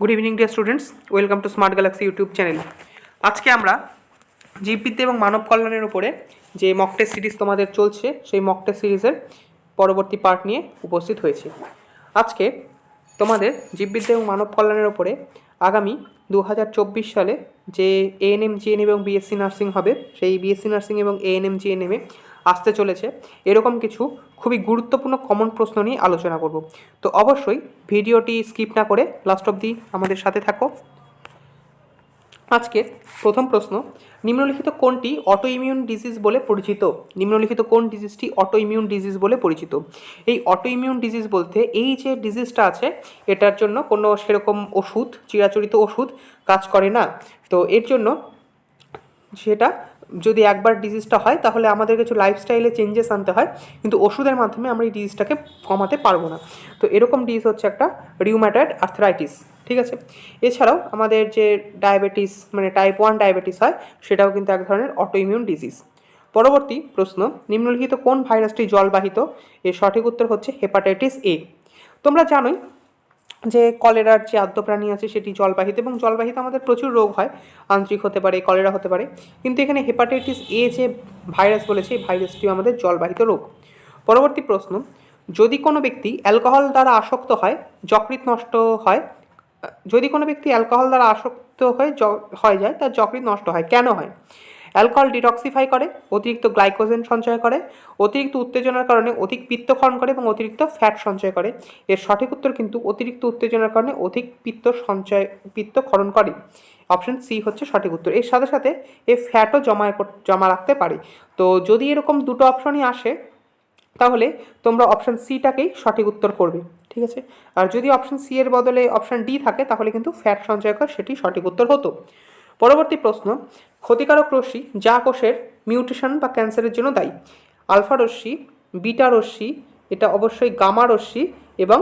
Good evening dear students welcome to smart galaxy YouTube channel আজকে আমরা জীববিদ্যা এবং মানব কল্যাণের উপরে যে মক সিরিজ তোমাদের চলছে, সেই মক সিরিজের পরবর্তী পার্ট নিয়ে উপস্থিত হয়েছে। আজকে তোমাদের জীববিদ্যা এবং মানব কল্যাণের উপরে আগামী দু হাজার চব্বিশ সালে যে এএনএম জিএনএম এবং বিএসসি নার্সিং হবে, সেই বিএসসি নার্সিং এবং এএনএম জিএনএমে আসতে চলেছে। এরকম কিছু খুবই গুরুত্বপূর্ণ কমন প্রশ্ন নিয়ে আলোচনা করব। তো অবশ্যই ভিডিওটি স্কিপ না করে লাস্ট অবধি আমাদের সাথে থাকো। আজকের প্রথম প্রশ্ন, নিম্নলিখিত কোনটি অটো ইমিউন ডিজিজ বলে পরিচিত? নিম্নলিখিত কোন ডিজিজটি অটো ইমিউন ডিজিজ বলে পরিচিত? এই অটো ইমিউন ডিজিজ বলতে এই যে ডিজিজটা আছে, এটার জন্য কোনো সেরকম ওষুধ, চিরাচরিত ওষুধ কাজ করে না। তো এর জন্য সেটা যদি একবার ডিজিজটা হয়, তাহলে আমাদের কিছু লাইফস্টাইলে চেঞ্জেস আনতে হয়, কিন্তু ওষুধের মাধ্যমে আমরা এই ডিজিজটাকে কমাতে পারব না। তো এরকম ডিজিজ হচ্ছে একটা রিউম্যাটয়েড আর্থরাইটিস ঠিক আছে? এছাড়াও আমাদের যে ডায়াবেটিস মানে টাইপ ওয়ান ডায়াবেটিস হয়, সেটাও কিন্তু এক ধরনের অটো ইমিউন ডিজিজ পরবর্তী প্রশ্ন, নিম্নলিখিত কোন ভাইরাসটি জলবাহিত? এর সঠিক উত্তর হচ্ছে হেপাটাইটিস এ তোমরা জানোই যে কলেরার যে আদ্য প্রাণী আছে সেটি জলবাহিত এবং জলবাহিত আমাদের প্রচুর রোগ হয়, আন্তরিক হতে পারে, কলেরা হতে পারে। কিন্তু এখানে হেপাটাইটিস এ যে ভাইরাস বলেছে, এই ভাইরাসটিও আমাদের জলবাহিত রোগ। পরবর্তী প্রশ্ন, যদি কোনো ব্যক্তি অ্যালকোহল দ্বারা আসক্ত হয়, যকৃৎ নষ্ট হয়, যদি কোনো ব্যক্তি অ্যালকোহল দ্বারা আসক্ত হয়ে হয়ে যায়, তার যকৃৎ নষ্ট হয়, কেন হয়? অ্যালকোহল ডিটক্সিফাই করে, অতিরিক্ত গ্লাইকোজেন সঞ্চয় করে, অতিরিক্ত উত্তেজনার কারণে অধিক পিত্তক্ষরণ করে এবং অতিরিক্ত ফ্যাট সঞ্চয় করে। এর সঠিক উত্তর কিন্তু অতিরিক্ত উত্তেজনার কারণে অধিক পিত্ত সঞ্চয়, পিত্তক্ষরণ করে। অপশন সি হচ্ছে সঠিক উত্তর। এর সাথে সাথে এ ফ্যাটও জমা জমা রাখতে পারে। তো যদি এরকম দুটো অপশনই আসে, তাহলে তোমরা অপশন সিটাকেই সঠিক উত্তর করবে। ঠিক আছে? আর যদি অপশন সি এর বদলে অপশন ডি থাকে, তাহলে কিন্তু ফ্যাট সঞ্চয় কর সেটি সঠিক উত্তর হতো। পরবর্তী প্রশ্ন, ক্ষতিকারক রশ্মি যা কোষের মিউটেশন বা ক্যান্সারের জন্য দায়ী। আলফা রশ্মি, বিটা রশ্মি, এটা অবশ্যই গামা রশ্মি এবং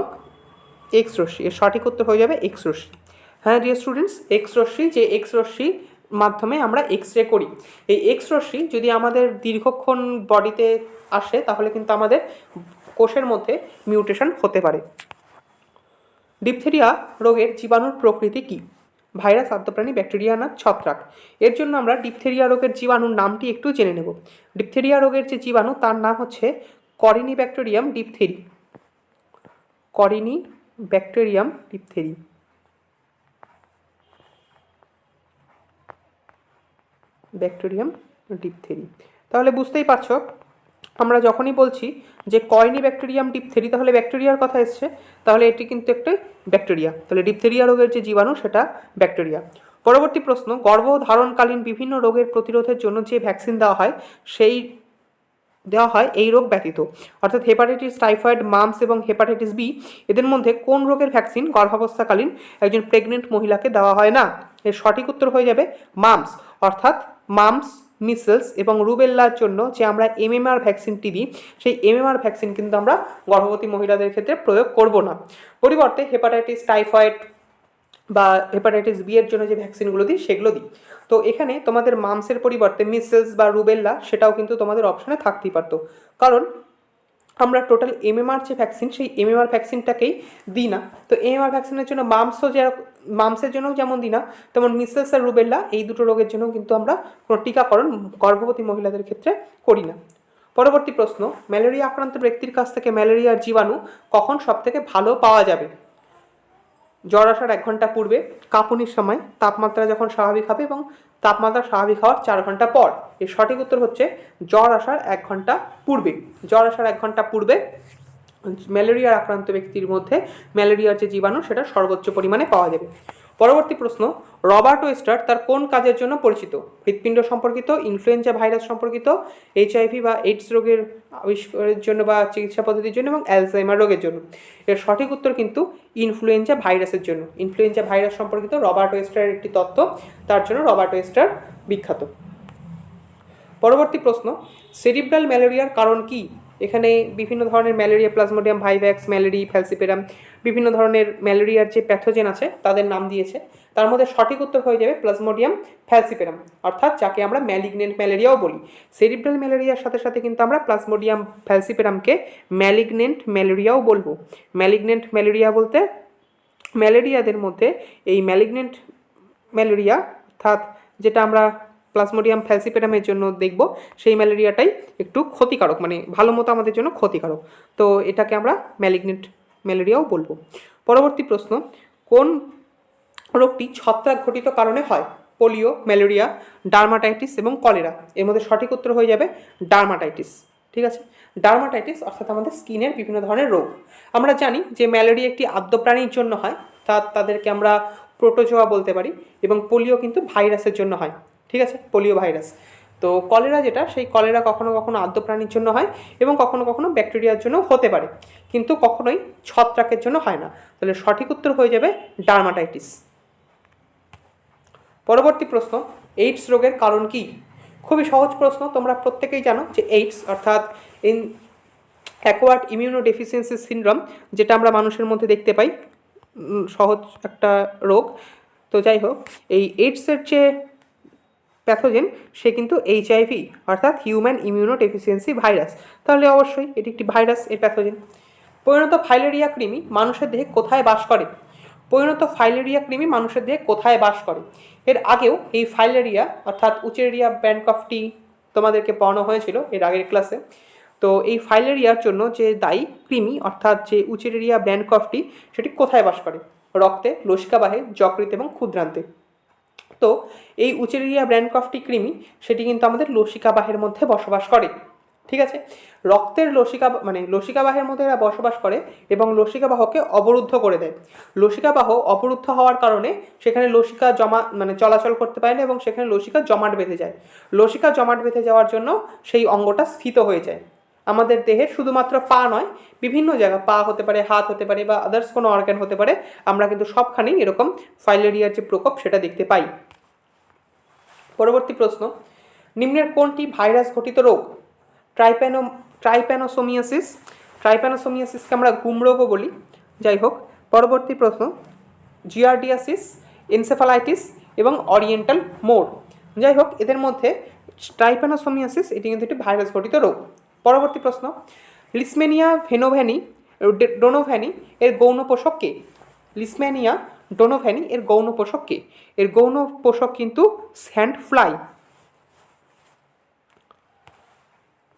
এক্স রশ্মি। এর সঠিক উত্তর হয়ে যাবে এক্স রশ্মি। হ্যাঁ ডিয়ার স্টুডেন্টস এক্স রশ্মি, যে এক্স রশ্মি মাধ্যমে আমরা এক্স রে করি। এই এক্স রশ্মি যদি আমাদের দীর্ঘক্ষণ বডিতে আসে, তাহলে কিন্তু আমাদের কোষের মধ্যে মিউটেশন হতে পারে। ডিপথেরিয়া রোগের জীবাণুর প্রকৃতি কী? ভাইরাস, আদ্যপ্রাণী, ব্যাকটেরিয়া না ছত্রাক। এর জন্য আমরা ডিপথেরিয়া রোগের জীবাণুর নামটি একটু জেনে নেব। ডিপথেরিয়া রোগের যে জীবাণু, তার নাম হচ্ছে corynebacterium diphtheriae. Corynebacterium diphtheriae. Bacterium diphtheriae. তাহলে বুঝতেই পারছ আমরা যখনই বলছি যে কয়নি ব্যাকটেরিয়াম ডিপথেরি, তাহলে ব্যাকটেরিয়ার কথা এসছে। তাহলে এটি কিন্তু একটা ব্যাকটেরিয়া। তাহলে ডিপথেরিয়া রোগের যে জীবাণু, সেটা ব্যাকটেরিয়া। পরবর্তী প্রশ্ন গর্ভধারণকালীন বিভিন্ন রোগের প্রতিরোধের জন্য যে ভ্যাকসিন দেওয়া হয়, সেই দেওয়া হয় এই রোগ ব্যতীত। অর্থাৎ হেপাটাইটিস, টাইফয়েড, মামস এবং হেপাটাইটিস বি, এদের মধ্যে কোন রোগের ভ্যাকসিন গর্ভাবস্থাকালীন একজন প্রেগনেন্ট মহিলাকে দেওয়া হয় না? এর সঠিক উত্তর হয়ে যাবে মামস, অর্থাৎ মামস, মিসেলস এবং রুবেল্লার জন্য যে আমরা এমএমআর ভ্যাকসিনটি দিই, সেই এমএমআর ভ্যাকসিন কিন্তু আমরা গর্ভবতী মহিলাদের ক্ষেত্রে প্রয়োগ করব না। পরিবর্তে হেপাটাইটিস, টাইফয়েড বা হেপাটাইটিস বি এর জন্য যে ভ্যাকসিনগুলো দিই, সেগুলো দিই। তো এখানে তোমাদের মামসের পরিবর্তে মিসেলস বা রুবেল্লা, সেটাও কিন্তু তোমাদের অপশানে থাকতেই পারতো। কারণ আমরা টোটাল এমএমআর যে ভ্যাকসিন সেই এমএমআর ভ্যাকসিনটাকেই দিই না। তো এমএমআর ভ্যাকসিনের জন্য মামসও যে মামসের জন্যও যেমন দিই না, তেমন মিসেলস আর রুবেল্লা এই দুটো রোগের জন্য কিন্তু আমরা কোনো টিকাকরণ গর্ভবতী মহিলাদের ক্ষেত্রে করি না। পরবর্তী প্রশ্ন, ম্যালেরিয়া আক্রান্ত ব্যক্তির কাছ থেকে ম্যালেরিয়ার জীবাণু কখন সবথেকে ভালো পাওয়া যাবে? জ্বর আসার এক ঘণ্টা পূর্বে, কাঁপুনির সময়, তাপমাত্রা যখন স্বাভাবিক হবে এবং তাপমাত্রা স্বাভাবিক হওয়ার চার ঘণ্টা পর। এর সঠিক উত্তর হচ্ছে জ্বর আসার এক ঘণ্টা পূর্বে। জ্বর আসার এক ঘণ্টা পূর্বে ম্যালেরিয়ার আক্রান্ত ব্যক্তির মধ্যে ম্যালেরিয়ার যে জীবাণু, সেটা সর্বোচ্চ পরিমাণে পাওয়া যাবে। পরবর্তী প্রশ্ন, রবার্ট ওয়েস্টার তার কোন কাজের জন্য পরিচিত? হৃৎপিণ্ড সম্পর্কিত ইনফ্লুয়েঞ্জা ভাইরাস সম্পর্কিত এইচআইভি বা এইডস রোগের আবিষ্কারের জন্য বা চিকিৎসা পদ্ধতির জন্য এবং অ্যালজাইমার রোগের জন্য। এর সঠিক উত্তর কিন্তু ইনফ্লুয়েঞ্জা ভাইরাসের জন্য। ইনফ্লুয়েঞ্জা ভাইরাস সম্পর্কিত রবার্ট ওয়েস্টারের একটি তত্ত্ব, তার জন্য রবার্ট ওয়েস্টার বিখ্যাত। পরবর্তী প্রশ্ন সেরিব্রাল ম্যালেরিয়ার কারণ কি? এখানে বিভিন্ন ধরনের malaria, plasmodium, vivax malariae falciparum, বিভিন্ন ধরনের ম্যালেরিয়ার যে প্যাথোজেন আছে, তাদের নাম দিয়েছে। তার মধ্যে সঠিক উত্তর হয়ে যাবে প্লাজমোডিয়াম, ফ্যালসিপেরাম, অর্থাৎ যাকে আমরা ম্যালিগনেন্ট ম্যালেরিয়াও বলি। সেরিব্রাল ম্যালেরিয়ার সাথে সাথে কিন্তু আমরা প্লাজমোডিয়াম, ফ্যালসিপেরামকে ম্যালিগনেন্ট ম্যালেরিয়াও বলব। ম্যালিগনেন্ট ম্যালেরিয়া বলতে ম্যালেরিয়াদের মধ্যে এই ম্যালিগনেন্ট ম্যালেরিয়া, অর্থাৎ যেটা আমরা প্লাজমোডিয়াম ফ্যালসিপেরামের জন্য দেখব। সেই ম্যালেরিয়াটাই একটু ক্ষতিকারক মানে ভালো মতো আমাদের জন্য ক্ষতিকারক। তো এটাকে আমরা ম্যালিগনেন্ট ম্যালেরিয়াও বলব। পরবর্তী প্রশ্ন, কোন রোগটি ছত্রাক ঘটিত কারণে হয়? পোলিও, ম্যালেরিয়া, ডার্মাটাইটিস এবং কলেরা। এর মধ্যে সঠিক উত্তর হয়ে যাবে ডার্মাটাইটিস। ঠিক আছে? ডার্মাটাইটিস অর্থাৎ আমাদের স্কিনের বিভিন্ন ধরনের রোগ। আমরা জানি যে ম্যালেরিয়া একটি আদ্য প্রাণীর জন্য হয়, তা তাদেরকে আমরা প্রোটোজোয়া বলতে পারি এবং পোলিও কিন্তু ভাইরাসের জন্য হয়। ঠিক আছে? পোলিও ভাইরাস তো কলেরা যেটা, সেই কলেরা কখনো কখনো আদ্য প্রাণীর জন্য হয় এবং কখনো কখনো ব্যাকটেরিয়ার জন্য হতে পারে। কিন্তু কখনোই ছত্রাকের জন্য হয় না। তাহলে সঠিক উত্তর হয়ে যাবে ডার্মাটাইটিস পরবর্তী প্রশ্ন এইডস রোগের কারণ কি? খুবই সহজ প্রশ্ন, তোমরা প্রত্যেকেই জানো যে এইডস অর্থাৎ in acquired immuno deficiency syndrome যেটা আমরা মানুষের মধ্যে দেখতে পাই সহজ একটা রোগ। তো যাই হোক, এই এইডসের যে প্যাথোজেন সে কিন্তু এইচআইভি অর্থাৎ হিউম্যান ইমিউনো ডেফিসিয়েন্সি ভাইরাস তাহলে অবশ্যই এটি একটি ভাইরাস এর প্যাথোজেন পরিণত ফাইলেরিয়া কৃমি মানুষের দেহে কোথায় বাস করে? পরিণত ফাইলেরিয়া কৃমি মানুষের দেহে কোথায় বাস করে? এর আগেও এই ফাইলেরিয়া, অর্থাৎ উচেরিয়া ব্যান্ডকফটি তোমাদেরকে পড়ানো হয়েছিল এর আগের ক্লাসে। তো এই ফাইলেরিয়ার জন্য যে দায়ী কৃমি, অর্থাৎ যে উচেরিয়া ব্র্যান্ডকফটি সেটি কোথায় বাস করে? রক্তে, লসিকাবাহে যকৃত এবং ক্ষুদ্রান্তে। তো এই উচেরিয়া ব্র্যান্ডকফটি কৃমি সেটি কিন্তু আমাদের লসিকাবাহের মধ্যে বসবাস করে, ঠিক আছে? রক্তের লসিকা মানে লসিকাবাহের মধ্যে এরা বসবাস করে এবং লসিকাবাহকে অবরুদ্ধ করে দেয়। লসিকাবাহ অবরুদ্ধ হওয়ার কারণে সেখানে লসিকা জমা মানে চলাচল করতে পারে না এবং সেখানে লসিকা জমাট বেঁধে যায়। লসিকা জমাট বেঁধে যাওয়ার জন্য সেই অঙ্গটা স্থিত হয়ে যায়। আমাদের দেহের শুধুমাত্র পা নয়, বিভিন্ন জায়গা পা হতে পারে, হাত হতে পারে বা আদার্স কোনো অর্গ্যান হতে পারে, আমরা কিন্তু সবখানেই এরকম ফাইলেরিয়ার যে প্রকোপ সেটা দেখতে পাই। পরবর্তী প্রশ্ন, নিম্নের কোনটি ভাইরাস ঘটিত রোগ? ট্রাইপ্যানো ট্রাইপ্যানোসোমিয়াসিস ট্রাইপ্যানোসোমিয়াসিসকে আমরা গুমরোগও বলি। যাই হোক, পরবর্তী প্রশ্ন জিয়ারডিয়াসিস এনসেফালাইটিস এবং অরিয়েন্টাল মোড। যাই হোক, এদের মধ্যে ট্রাইপ্যানোসোমিয়াসিস এটি কিন্তু একটি ভাইরাস ঘটিত রোগ। পরবর্তী প্রশ্ন লিসমেনিয়া ভেনোভ্যানি ডোনোভ্যানি, এর গৌণ পোষক কে? লিসমেনিয়া ডোনোভ্যানি, এর গৌণ পোষক কে? এর গৌণ পোষক কিন্তু স্যান্ড ফ্লাই।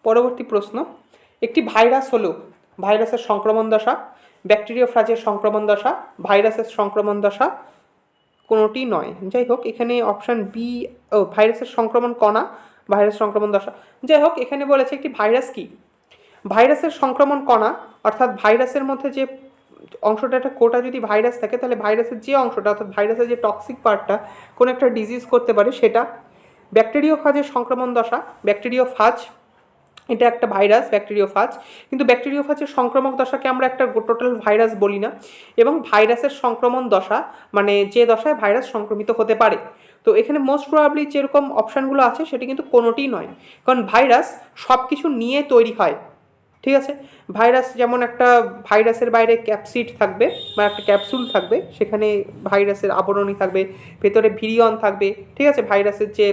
পরবর্তী প্রশ্ন, একটি ভাইরাস হলো ভাইরাসের সংক্রমণ দশা, ব্যাকটেরিয়া ফ্রাজের সংক্রমণ দশা, ভাইরাসের সংক্রমণ দশা কোনোটি নয়। যাই হোক, এখানে অপশান বি ও, ভাইরাসের সংক্রমণ কণা ভাইরাস সংক্রমণ দশা। যাই হোক, এখানে বলেছে একটি ভাইরাস কি? ভাইরাসের সংক্রমণ কণা, অর্থাৎ ভাইরাসের মধ্যে যে অংশটা, একটা কোটা যদি ভাইরাস থাকে, তাহলে ভাইরাসের যে অংশটা, অর্থাৎ ভাইরাসের যে টক্সিক পার্টটা কোনো একটা ডিজিজ করতে পারে সেটা। ব্যাকটেরিওফাজের সংক্রমণ দশা ব্যাকটেরিওফাজ এটা একটা ভাইরাস ব্যাকটেরিওফাজ কিন্তু ব্যাকটেরিওফাজের সংক্রমক দশাকে আমরা একটা টোটাল ভাইরাস বলি না। এবং ভাইরাসের সংক্রমণ দশা মানে যে দশায় ভাইরাস সংক্রমিত হতে পারে। তো এখানে মোস্ট প্রবাবলি যেরকম অপশানগুলো আছে, সেটি কিন্তু কোনোটিই নয়। কারণ ভাইরাস সব কিছু নিয়ে তৈরি হয়। ঠিক আছে? ভাইরাস যেমন একটা ভাইরাসের বাইরে ক্যাপসিড থাকবে বা একটা ক্যাপসুল থাকবে, সেখানে ভাইরাসের আবরণী থাকবে, ভেতরে ভিরিয়ন থাকবে। ঠিক আছে? ভাইরাসের যে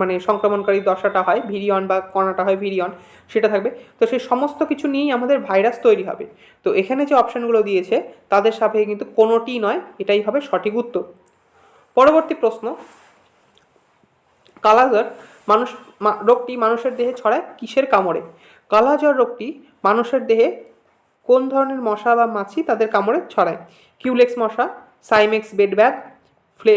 মানে সংক্রমণকারী দশাটা হয় ভিরিয়ন বা কণাটা হয় ভিরিয়ন সেটা থাকবে। তো সেই সমস্ত কিছু নিয়েই আমাদের ভাইরাস তৈরি হবে। তো এখানে যে অপশানগুলো দিয়েছে, তাদের সাপেক্ষে কিন্তু কোনোটি নয়। এটাই হবে সঠিক উত্তর। পরবর্তী প্রশ্ন কালাজ্বর মানুষ রোগটি মানুষের দেহে ছড়ায় কিসের কামড়ে? কালাজ্বর রোগটি মানুষের দেহে কোন ধরনের মশা বা মাছি তাদের কামড়ে ছড়ায়? কিউলেক্স মশা, সাইমেক্স বেডব্যাগ ফ্লে,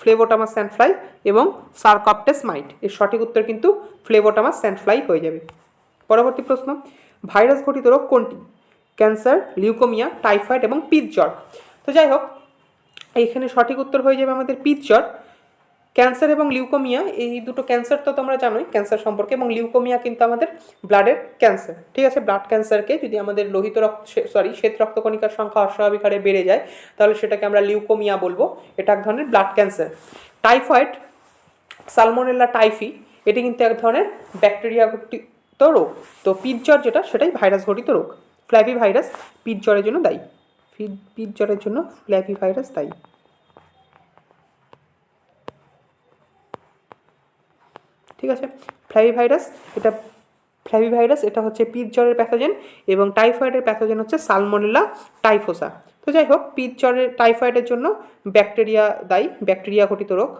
ফ্লেভোটামাস স্যান্ডফ্লাই এবং সার্কপটেস মাইট। এর সঠিক উত্তর কিন্তু ফ্লেভোটামাস স্যান্ডফ্লাই হয়ে যাবে। পরবর্তী প্রশ্ন, ভাইরাস ঘটিত রোগ কোনটি? ক্যান্সার, লিউকোমিয়া, টাইফয়েড এবং পিত জ্বর। তো যাই হোক এইখানে সঠিক উত্তর হয়ে যাবে আমাদের পিত জ্বর। ক্যান্সার এবং লিউকোমিয়া, এই দুটো ক্যান্সার তো তোমরা জানোই, ক্যান্সার সম্পর্কে এবং লিউকোমিয়া কিন্তু আমাদের ব্লাডের ক্যান্সার। ঠিক আছে, ব্লাড ক্যান্সারকে যদি আমাদের লোহিত রক্ত সরি শ্বেত রক্তকণিকার সংখ্যা অস্বাভাবিক হারে বেড়ে যায়, তাহলে সেটাকে আমরা লিউকোমিয়া বলব। এটা এক ধরনের blood cancer. Typhoid, salmonella typhi, এটি কিন্তু এক ধরনের ব্যাকটেরিয়া ঘটিত রোগ। তো পিত জ্বর যেটা, সেটাই ভাইরাস ঘটিত রোগ। ফ্ল্যাভি ভাইরাস পিত জ্বরের জন্য দায়ী। ফি- পিত জ্বরের জন্য ফ্ল্যাভি ভাইরাস দায়ী। ঠিক আছে? ফ্ল্যাভি ভাইরাস, এটা ফ্ল্যাভি ভাইরাস, এটা হচ্ছে পিত জ্বরের প্যাথোজেন এবং টাইফয়েডের প্যাথোজেন হচ্ছে সালমোনেলা টাইফোসা। তো যাই হোক, পিত জ্বরের, টাইফয়েডের জন্য ব্যাকটেরিয়া দায়ী, ব্যাকটেরিয়া ঘটিত রোগ।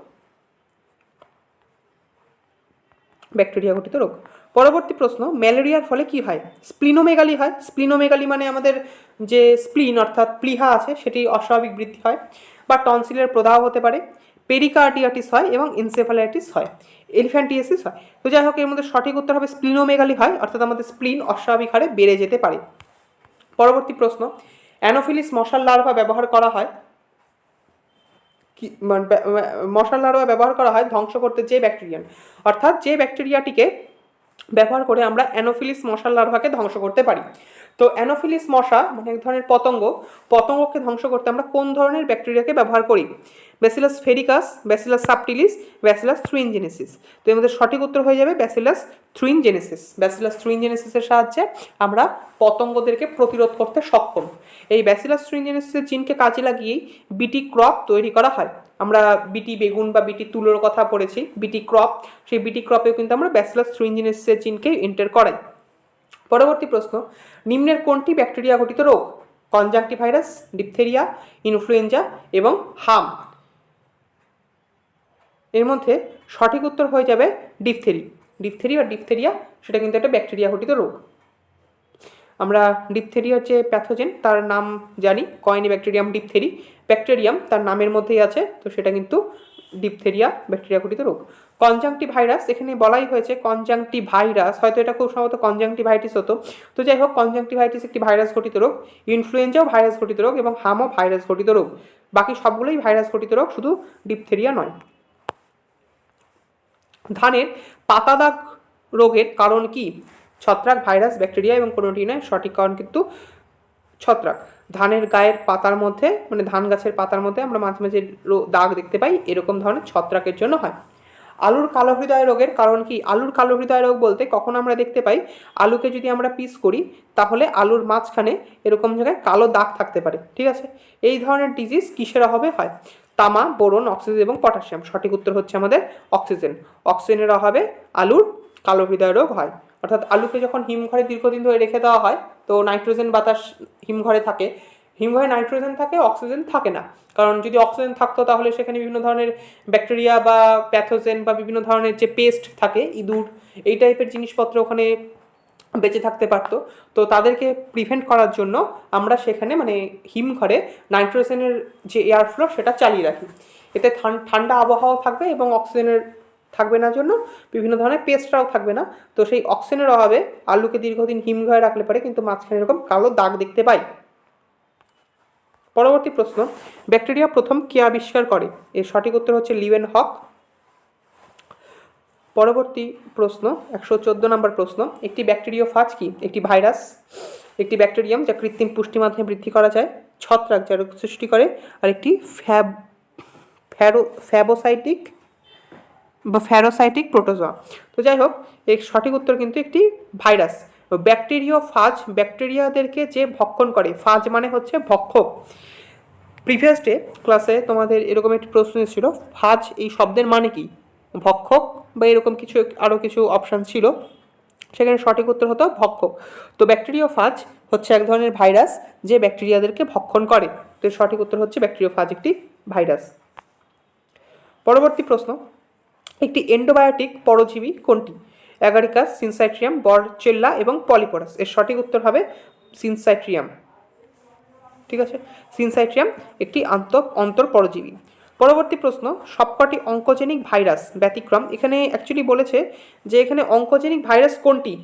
ব্যাকটেরিয়া ঘটিত রোগ। পরবর্তী প্রশ্ন, ম্যালেরিয়ার ফলে কি হয়? স্প্লিনোমেগালি হয়। স্প্লিনোমেগালি মানে আমাদের যে স্প্লিন, অর্থাৎ প্লিহা আছে, সেটি অস্বাভাবিক বৃদ্ধি হয় বা টনসিলের প্রদাহ হতে পারে। পেরিকার্ডিয়াটিস হয় এবং ইনসেফালাইটিস হয়। এলিফ্যান্টিয়াসিস হয়। তো যাই হোক, এর মধ্যে সঠিক উত্তর হবে স্প্লিনোমেগালি হয়, অর্থাৎ আমাদের স্প্লিন অস্বাভাবিক হারে বেড়ে যেতে পারে। পরবর্তী প্রশ্ন, অ্যানোফিলিস মশার লার্ভা ব্যবহার করা হয়? মানে মশার লার্ভা ব্যবহার করা হয় ধ্বংস করতে যে ব্যাকটেরিয়ান। অর্থাৎ যে ব্যাকটেরিয়াটিকে ব্যবহার করে আমরা অ্যানোফিলিস মশার লার্ভাকে ধ্বংস করতে পারি। তো অ্যানোফিলিস মশা মানে এক ধরনের পতঙ্গ। পতঙ্গকে ধ্বংস করতে আমরা কোন ধরনের ব্যাকটেরিয়াকে ব্যবহার করি? ব্যাসিলাস ফেরিকাস ব্যাসিলাস সাপটিলিস ব্যাসিলাস থ্রুইনজেনেসিস তো এর মধ্যে সঠিক উত্তর হয়ে যাবে ব্যাসিলাস থ্রুইনজেনেসিস ব্যাসিলাস থ্রুইনজেনেসিসের সাহায্যে আমরা পতঙ্গদেরকে প্রতিরোধ করতে সক্ষম। এই ব্যাসিলাস থ্রুইনজেনেসিসের জিনকে কাজে লাগিয়েই বিটি ক্রপ তৈরি করা হয়। আমরা বিটি বেগুন বা বিটি তুলোর কথা পড়েছি বিটি ক্রপ সেই বিটি ক্রপেও কিন্তু আমরা ব্যাসিলাস থ্রুইনজেনেসিসের জিনকে এন্টার করাই। পরবর্তী প্রশ্ন, নিম্নের কোনটি ব্যাকটেরিয়া ঘটিত রোগ? কনজাংটি ভাইরাস ডিপথেরিয়া ইনফ্লুয়েঞ্জা এবং হাম। এর মধ্যে সঠিক উত্তর হয়ে যাবে ডিপথেরি ডিপথেরি বা ডিপথেরিয়া সেটা কিন্তু একটা ব্যাকটেরিয়া ঘটিত রোগ। আমরা ডিপথেরিয়ার যে প্যাথোজেন তার নাম জানি কয়েনি ব্যাকটেরিয়াম ডিপথেরি ব্যাকটেরিয়াম তার নামের মধ্যেই আছে, তো সেটা কিন্তু ডিপথেরিয়া ব্যাকটেরিয়া ঘটিত রোগ। কনজাংটি ভাইরাস এখানে বলাই হয়েছে কনজাংটি ভাইরাস হয়তো এটা খুব সম্ভবত কনজাংটি ভাইটিস হতো। তো যাই হোক কনজাংটি ভাইটিস একটি ভাইরাস ঘটিত রোগ ইনফ্লুয়েঞ্জাও ভাইরাস ঘটিত রোগ এবং হামও ভাইরাস ঘটিত রোগ। বাকি সবগুলোই ভাইরাস ঘটিত রোগ, শুধু ডিপথেরিয়া নয়। ধানের পাতা দাগ রোগের কারণ কি? ছত্রাক ভাইরাস, ব্যাকটেরিয়া এবং কোনোটি নয়, সঠিক কারণ কিন্তু ছত্রাক। ধানের গায়ের পাতার মধ্যে মানে ধান গাছের পাতার মধ্যে আমরা মাঝে মাঝে দাগ দেখতে পাই, এরকম ধরনের ছত্রাকের জন্য হয়। আলুর কালো হৃদয় রোগের কারণ কি? আলুর কালো হৃদয় রোগ বলতে কখন আমরা দেখতে পাই, আলুকে যদি আমরা পিস করি, তাহলে আলুর মাঝখানে এরকম জায়গায় কালো দাগ থাকতে পারে, ঠিক আছে? এই ধরনের ডিজিজ কিসের অভাবে হয়? তামা, বোরন, অক্সিজেন এবং পটাশিয়াম। সঠিক উত্তর হচ্ছে আমাদের অক্সিজেন। অক্সিজেনের অভাবে আলুর কালো হৃদয় রোগ হয়। অর্থাৎ আলুকে যখন হিমঘরে দীর্ঘদিন ধরে রেখে দেওয়া হয়, তো নাইট্রোজেন বাতাস হিমঘরে থাকে। হিমঘরে নাইট্রোজেন থাকে, অক্সিজেন থাকে না। কারণ যদি অক্সিজেন থাকতো, তাহলে সেখানে বিভিন্ন ধরনের ব্যাকটেরিয়া বা প্যাথোজেন বা বিভিন্ন ধরনের যে পেস্ট থাকে, ইঁদুর, এই টাইপের জিনিসপত্র ওখানে বেঁচে থাকতে পারতো। তো তাদেরকে প্রিভেন্ট করার জন্য আমরা সেখানে মানে হিমঘরে নাইট্রোজেনের যে এয়ার ফ্লো সেটা চালিয়ে রাখি। এতে ঠান- ঠান্ডা আবহাওয়া থাকবে এবং অক্সিজেনের থাকবে না জন্য, বিভিন্ন ধরনের পেস্টরাও থাকবে না। তো সেই অক্সিজেনের অভাবে আলুকে দীর্ঘদিন হিমঘরে রাখলে পারে কিন্তু মাঝখানে এরকম কালো দাগ দেখতে পাই। পরবর্তী প্রশ্ন, ব্যাকটেরিয়া প্রথম কে আবিষ্কার করে? এর সঠিক উত্তর হচ্ছে লিওয়েন হক। পরবর্তী প্রশ্ন, একশো চোদ্দ নম্বর প্রশ্ন, একটি ব্যাকটেরিওফাজ কি? একটি ভাইরাস, একটি ব্যাকটেরিয়াম যা কৃত্রিম পুষ্টি মাধ্যমে বৃদ্ধি করা যায়, ছত্রাক যা রোগ সৃষ্টি করে, আর একটি ফ্যাব, ফ্যারো, ফ্যাবোসাইটিক বা ফ্যারোসাইটিক প্রোটোজোয়া। তো যাই হোক এর সঠিক উত্তর কিন্তু একটি ভাইরাস। ব্যাকটেরিয়া ফাজ, ব্যাকটেরিয়াদেরকে যে ভক্ষণ করে, ফাজ মানে হচ্ছে ভক্ষক। প্রিভিয়াস ডে ক্লাসে তোমাদের এরকম একটি প্রশ্ন ছিল ফাজ এই শব্দের মানে কি? ভক্ষক বা এরকম কিছু আরও কিছু অপশান ছিল। সেখানে সঠিক উত্তর হতো ভক্ষক। তো ব্যাকটেরিয়া ফাজ হচ্ছে এক ধরনের ভাইরাস যে ব্যাকটেরিয়াদেরকে ভক্ষণ করে। তো সঠিক উত্তর হচ্ছে ব্যাকটেরিয়া ফাজ একটি ভাইরাস। পরবর্তী প্রশ্ন। একটি এন্ডোবায়োটিক পরজীবী কোনটি? অ্যাগারিকাস সিনসাইট্রিয়াম বরচেল্লা এবং পলিপোরাস এর সঠিক উত্তর হবে সিনসাইট্রিয়াম ঠিক আছে? সিনসাইট্রিয়াম একটি আন্ত অন্তর পরজীবী। পরবর্তী প্রশ্ন, সবকটি অঙ্কোজেনিক ভাইরাস ব্যতিক্রম। এখানে অ্যাকচুয়ালি বলেছে যে এখানে অঙ্কোজেনিক ভাইরাস কোনটি?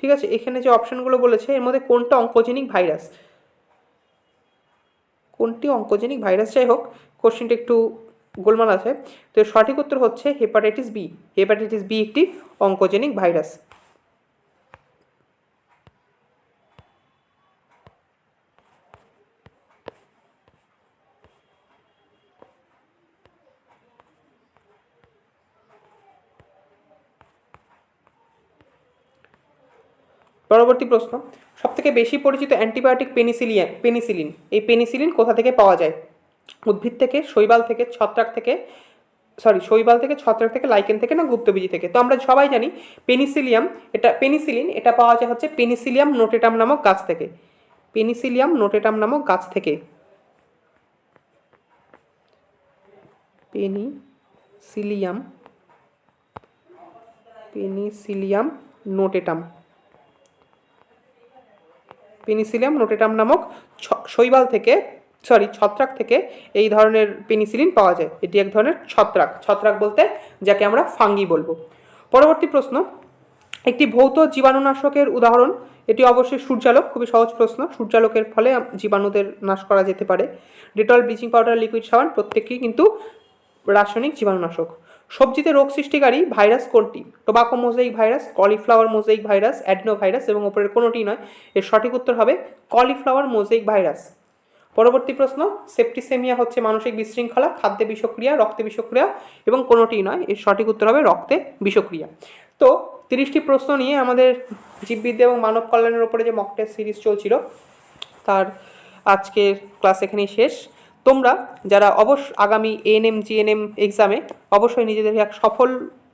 ঠিক আছে? এখানে যে অপশনগুলো বলেছে, এর মধ্যে কোনটা অঙ্কোজেনিক ভাইরাস কোনটি অঙ্কোজেনিক ভাইরাস যাই হোক কোশ্চেনটা একটু গোলমাল আছে। তো সঠিক উত্তর হচ্ছে হেপাটাইটিস বি। হেপাটাইটিস বি একটি অঙ্কোজেনিক ভাইরাস পরবর্তী প্রশ্ন। সবথেকে বেশি পরিচিত অ্যান্টিবায়োটিক পেনিসিলিয়ান পেনিসিলিন। এই পেনিসিলিন কোথা থেকে পাওয়া যায়? উদ্ভিদ থেকে, শৈবাল থেকে, ছত্রাক থেকে সরি শৈবাল থেকে, ছত্রাক থেকে লাইকেন থেকে না গুপ্তবীজি থেকে। তো আমরা সবাই জানি পেনিসিলিয়াম এটা পেনিসিলিন এটা পাওয়া যায় হচ্ছে পেনিসিলিয়াম নোটেটাম নামক গাছ থেকে। পেনিসিলিয়াম নোটেটাম নামক গাছ থেকে। Penicillium penicillium notatum penicillium notatum নামক শৈবাল থেকে সরি, ছত্রাক থেকে এই ধরনের পেনিসিলিন পাওয়া যায়। এটি এক ধরনের ছত্রাক। ছত্রাক বলতে যাকে আমরা ফাঙ্গি বলব। পরবর্তী প্রশ্ন, একটি ভৌত জীবাণুনাশকের উদাহরণ। এটি অবশ্যই সূর্যালোক, খুবই সহজ প্রশ্ন। সূর্যালোকের ফলে জীবাণুদের নাশ করা যেতে পারে। ডেটল ব্লিচিং পাউডার, লিকুইড সাবান প্রত্যেকই কিন্তু রাসায়নিক জীবাণুনাশক। সবজিতে রোগ সৃষ্টিকারী ভাইরাস কোনটি? Tobacco mosaic virus, cauliflower mosaic virus, adenovirus এবং ওপরের কোনোটি নয়। এর সঠিক উত্তর হবে কলিফ্লাওয়ার মোজাইক ভাইরাস। পরবর্তী প্রশ্ন সেপ্টিসেমিয়া হচ্ছে মানসিক বিশৃঙ্খলা, খাদ্যে বিষক্রিয়া, রক্তে বিষক্রিয়া এবং কোনোটিই নয়, এর সঠিক উত্তর হবে রক্তে বিষক্রিয়া। তো তিরিশটি প্রশ্ন নিয়ে আমাদের জীববিদ্যা এবং মানব কল্যাণের ওপরে যে মক সিরিজ চলছিল, তার আজকের ক্লাস এখানেই শেষ। তোমরা যারা অবশ্য আগামী এএনএম জিএনএম এক্সামে অবশ্যই নিজেদের এক সফল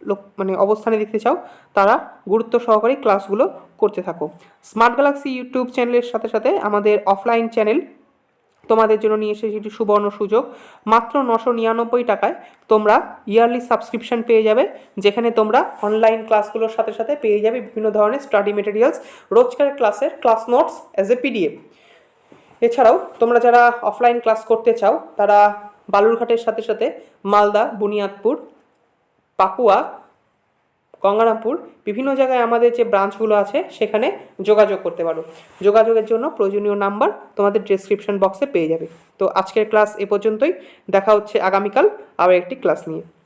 লোক মানে অবস্থানে দেখতে চাও, তারা গুরুত্ব সহকারে ক্লাসগুলো করতে থাকো। স্মার্ট গ্যালাক্সি ইউটিউব চ্যানেলের সাথে সাথে আমাদের অফলাইন চ্যানেল তোমাদের জন্য নিয়ে এসেছি একটি সুবর্ণ সুযোগ। মাত্র নশো নিরানব্বই টাকায় তোমরা ইয়ারলি সাবস্ক্রিপশন পেয়ে যাবে, যেখানে তোমরা অনলাইন ক্লাসগুলোর সাথে সাথে পেয়ে যাবে বিভিন্ন ধরনের স্টাডি মেটেরিয়ালস রোজকার ক্লাসের class notes as a PDF এছাড়াও তোমরা যারা অফলাইন ক্লাস করতে চাও, তারা বালুরঘাটের সাথে সাথে মালদা, বুনিয়াদপুর, পাকুয়া গঙ্গারামপুর, বিভিন্ন জায়গায় আমাদের যে ব্রাঞ্চগুলো আছে, সেখানে যোগাযোগ করতে পারো। যোগাযোগের জন্য প্রয়োজনীয় নাম্বার তোমাদের ডিসক্রিপশন বক্সে পেয়ে যাবে। তো আজকের ক্লাস এ পর্যন্তই। দেখা হচ্ছে আগামীকাল আবার একটি ক্লাস নিয়ে।